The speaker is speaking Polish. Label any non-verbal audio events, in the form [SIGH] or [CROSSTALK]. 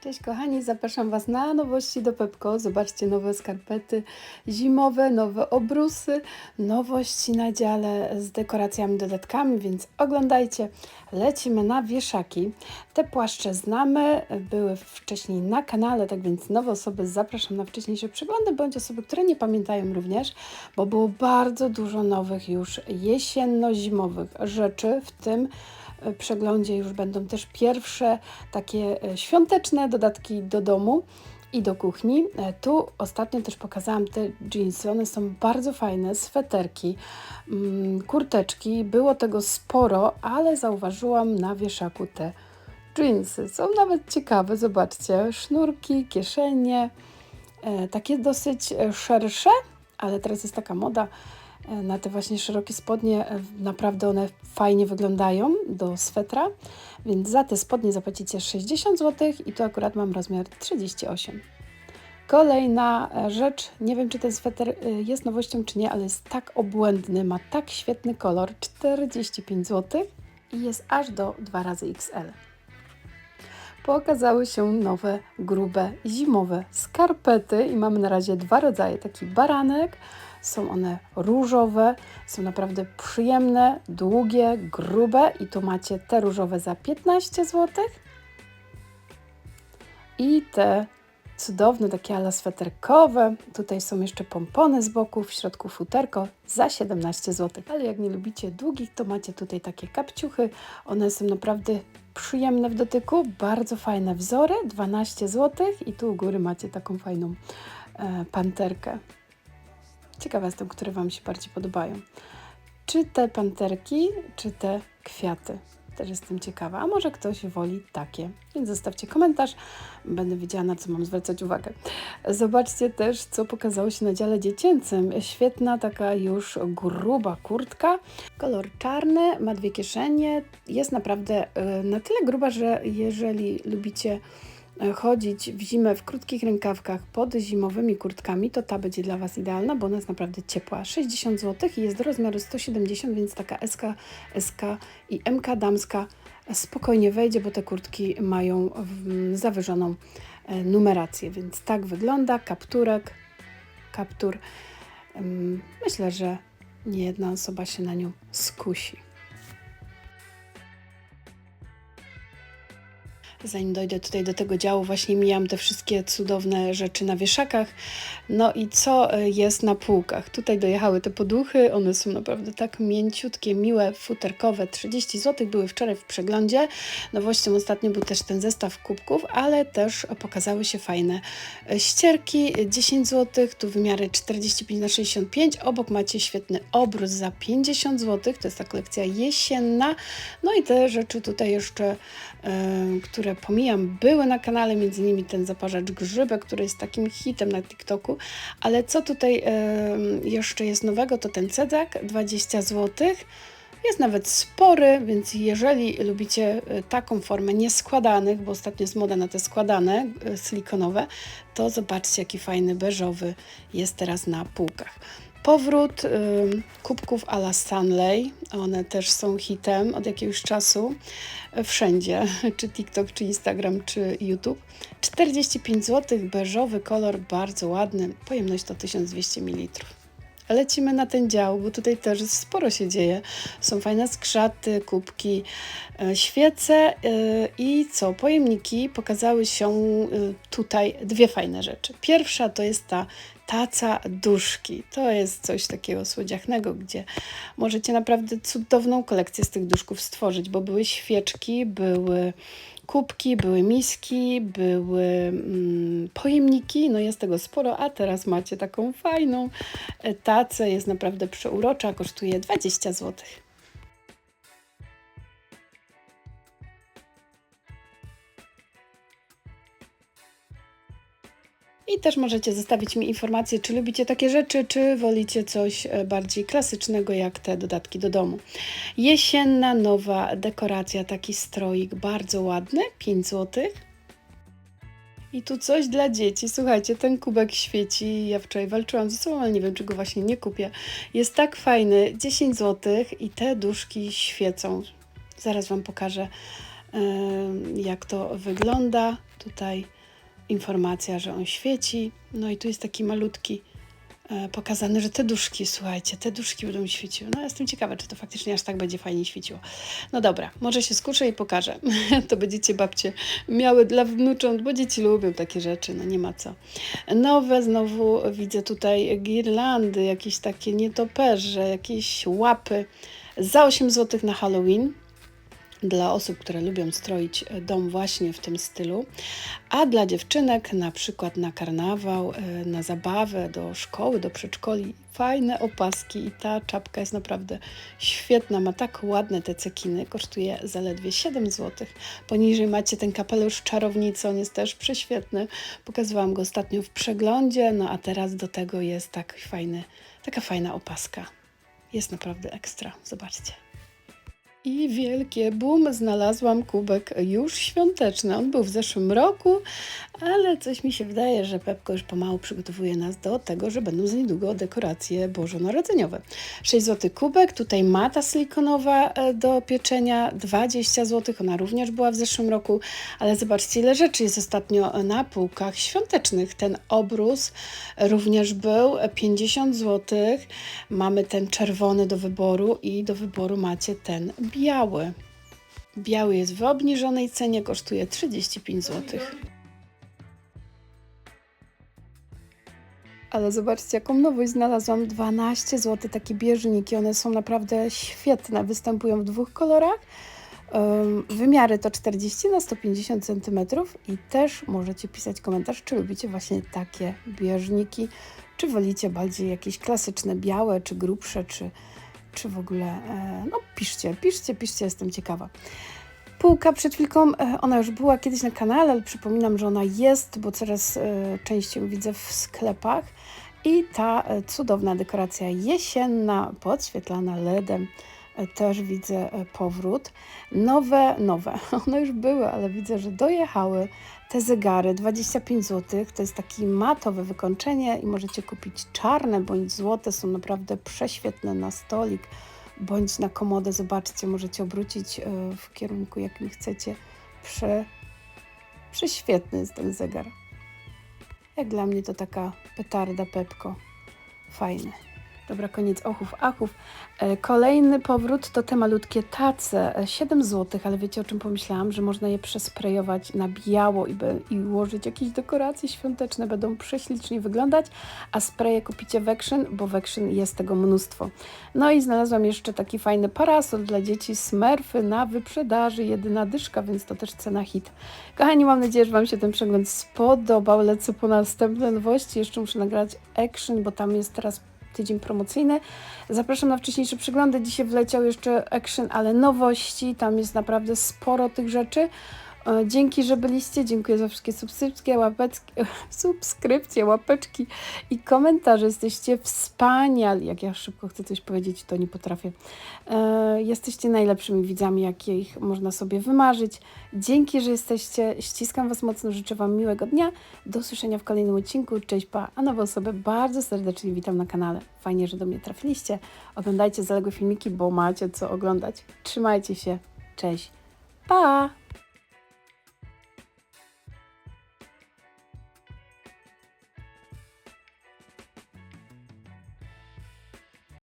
Cześć kochani, zapraszam Was na nowości do Pepko. Zobaczcie nowe skarpety zimowe, nowe obrusy, nowości na dziale z dekoracjami, dodatkami, więc oglądajcie. Lecimy na wieszaki. Te płaszcze znamy, były wcześniej na kanale, tak więc nowe osoby zapraszam na wcześniejsze przeglądy, bądź osoby, które nie pamiętają również, bo było bardzo dużo nowych już jesienno-zimowych rzeczy, w tym przeglądzie już będą też pierwsze takie e, świąteczne dodatki do domu i do kuchni. E, Tu ostatnio też pokazałam te jeansy, one są bardzo fajne, sweterki, mm, kurteczki, było tego sporo, ale zauważyłam na wieszaku te jeansy. Są nawet ciekawe, zobaczcie, sznurki, kieszenie, e, takie dosyć szersze, ale teraz jest taka moda na te właśnie szerokie spodnie. e, Naprawdę one fajnie wyglądają do swetra, więc za te spodnie zapłacicie 60 zł i tu akurat mam rozmiar 38. Kolejna e, rzecz, nie wiem czy ten sweter e, jest nowością czy nie, ale jest tak obłędny, ma tak świetny kolor, 45 zł i jest aż do 2 razy XL pokazały się nowe, grube, zimowe skarpety i mamy na razie dwa rodzaje. Taki baranek, są one różowe, są naprawdę przyjemne, długie, grube i tu macie te różowe za 15 zł i te cudowne, takie ala sweterkowe. Tutaj są jeszcze pompony z boku, w środku futerko za 17 zł. Ale jak nie lubicie długich, to macie tutaj takie kapciuchy. One są naprawdę przyjemne w dotyku, bardzo fajne wzory, 12 zł i tu u góry macie taką fajną e, panterkę. Ciekawa jestem, które Wam się bardziej podobają. Czy te panterki, czy te kwiaty? Też jestem ciekawa, a może ktoś woli takie. Więc zostawcie komentarz, będę wiedziała na co mam zwracać uwagę. Zobaczcie też, co pokazało się na dziale dziecięcym. Świetna taka już gruba kurtka. Kolor czarny, ma dwie kieszenie. Jest naprawdę e, na tyle gruba, że jeżeli lubicie chodzić w zimę w krótkich rękawkach pod zimowymi kurtkami, to ta będzie dla Was idealna, bo ona jest naprawdę ciepła. 60 zł i jest do rozmiaru 170, więc taka SK, SK i MK damska spokojnie wejdzie, bo te kurtki mają mm, zawyżoną e, numerację, więc tak wygląda kapturek, kaptur. Myślę, że nie jedna osoba się na nią skusi. Zanim dojdę tutaj do tego działu, właśnie mijam te wszystkie cudowne rzeczy na wieszakach. No i co e, jest na półkach? Tutaj dojechały te poduchy, one są naprawdę tak mięciutkie, miłe, futerkowe. 30 zł były wczoraj w przeglądzie. Nowością ostatnio był też ten zestaw kubków, ale też pokazały się fajne e, ścierki. 10 zł, tu wymiary 45 na 65. Obok macie świetny obrus za 50 zł. To jest ta kolekcja jesienna. No i te rzeczy tutaj jeszcze, e, które pomijam, były na kanale, między innymi ten zaparzacz grzybek, który jest takim hitem na TikToku. Ale co tutaj jeszcze jest nowego, to ten cedzak, 20 zł. Jest nawet spory, więc jeżeli lubicie e, taką formę nieskładanych, bo ostatnio jest moda na te składane, e, silikonowe, to zobaczcie jaki fajny beżowy jest teraz na półkach. Powrót y, kubków a la Stanley, one też są hitem od jakiegoś czasu wszędzie, [LAUGHS] czy TikTok, czy Instagram, czy YouTube. 45 zł, beżowy kolor, bardzo ładny, pojemność to 1200 ml. Lecimy na ten dział, bo tutaj też sporo się dzieje. Są fajne skrzaty, kubki, e, świece e, i co? Pojemniki pokazały się e, tutaj dwie fajne rzeczy. Pierwsza to jest ta taca duszki. To jest coś takiego słodziachnego, gdzie możecie naprawdę cudowną kolekcję z tych duszków stworzyć, bo były świeczki, były kubki, były miski, były mm, pojemniki, no jest tego sporo, a teraz macie taką fajną e, tacę, jest naprawdę przeurocza, kosztuje 20 zł. I też możecie zostawić mi informację, czy lubicie takie rzeczy, czy wolicie coś e, bardziej klasycznego, jak te dodatki do domu. Jesienna, nowa dekoracja, taki stroik, bardzo ładny, 5 zł. I tu coś dla dzieci. Słuchajcie, ten kubek świeci. Ja wczoraj walczyłam ze sobą, ale nie wiem, czy go właśnie nie kupię. Jest tak fajny, 10 zł i te duszki świecą. Zaraz Wam pokażę, em, jak to wygląda. Tutaj informacja, że on świeci. No i tu jest taki malutki e, pokazany, że te duszki, słuchajcie, te duszki będą świeciły. No jestem ciekawa, czy to faktycznie aż tak będzie fajnie świeciło. No dobra, może się skuszę i pokażę. [LAUGHS] to będziecie babcie miały dla wnucząt, bo dzieci lubią takie rzeczy, no nie ma co. Nowe znowu widzę tutaj girlandy, jakieś takie nietoperze, jakieś łapy za 8 zł na Halloween dla osób, które lubią stroić dom właśnie w tym stylu, a dla dziewczynek na przykład na karnawał, e, na zabawę, do szkoły, do przedszkoli fajne opaski i ta czapka jest naprawdę świetna, ma tak ładne te cekiny, kosztuje zaledwie 7 zł. Poniżej macie ten kapelusz czarownicy, on jest też prześwietny, pokazywałam go ostatnio w przeglądzie, no a teraz do tego jest tak fajny, taka fajna opaska. Jest naprawdę ekstra, zobaczcie. I wielkie boom, znalazłam kubek już świąteczny. On był w zeszłym roku, ale coś mi się wydaje, że Pepko już pomału przygotowuje nas do tego, że będą za niedługo dekoracje bożonarodzeniowe. 6 zł kubek, tutaj mata silikonowa e, do pieczenia, 20 zł, ona również była w zeszłym roku, ale zobaczcie ile rzeczy jest ostatnio na półkach świątecznych. Ten obrus również był 50 zł, mamy ten czerwony do wyboru i do wyboru macie ten biały. Biały jest w obniżonej cenie, kosztuje 35 zł. Ale zobaczcie, jaką nowość znalazłam. 12 zł, takie bieżniki. One są naprawdę świetne. Występują w dwóch kolorach. Wymiary to 40 na 150 cm i też możecie pisać komentarz, czy lubicie właśnie takie bieżniki, czy wolicie bardziej jakieś klasyczne, białe, czy grubsze, czy, czy w ogóle, e, no piszcie, piszcie, piszcie, jestem ciekawa. Półka przed chwilką, e, ona już była kiedyś na kanale, ale przypominam, że ona jest, bo coraz e, częściej ją widzę w sklepach. I ta cudowna dekoracja jesienna, podświetlana LEDem, też widzę e, powrót. Nowe, nowe, [LAUGHS] one już były, ale widzę, że dojechały te zegary, 25 zł, to jest takie matowe wykończenie i możecie kupić czarne bądź złote, są naprawdę prześwietne na stolik bądź na komodę. Zobaczcie, możecie obrócić w kierunku, jakim chcecie. Prze, prześwietny jest ten zegar. Jak dla mnie to taka petarda Pepko. Fajny. Dobra, koniec ochów, achów. E, kolejny powrót to te malutkie tace, 7 zł, ale wiecie o czym pomyślałam? Że można je przesprejować na biało i, be, i ułożyć jakieś dekoracje świąteczne, będą prześlicznie wyglądać, a spreje kupicie w Action, bo w Action jest tego mnóstwo. No i znalazłam jeszcze taki fajny parasol dla dzieci Smurfy na wyprzedaży, jedyna dyszka, więc to też cena hit. Kochani, mam nadzieję, że Wam się ten przegląd spodobał. Lecę po następne nowości, jeszcze muszę nagrać Action, bo tam jest teraz tydzień promocyjny. Zapraszam na wcześniejsze przeglądy. Dzisiaj wleciał jeszcze Action, ale nowości. Tam jest naprawdę sporo tych rzeczy. Dzięki, że byliście. Dziękuję za wszystkie subskrypcje, łapeczki, [LAUGHS] subskrypcje, łapeczki i komentarze. Jesteście wspaniali. Jak ja szybko chcę coś powiedzieć, to nie potrafię. E, jesteście najlepszymi widzami, jakich można sobie wymarzyć. Dzięki, że jesteście. Ściskam Was mocno. Życzę Wam miłego dnia. Do usłyszenia w kolejnym odcinku. Cześć, pa. A nowe osoby bardzo serdecznie witam na kanale. Fajnie, że do mnie trafiliście. Oglądajcie zaległe filmiki, bo macie co oglądać. Trzymajcie się. Cześć. Pa!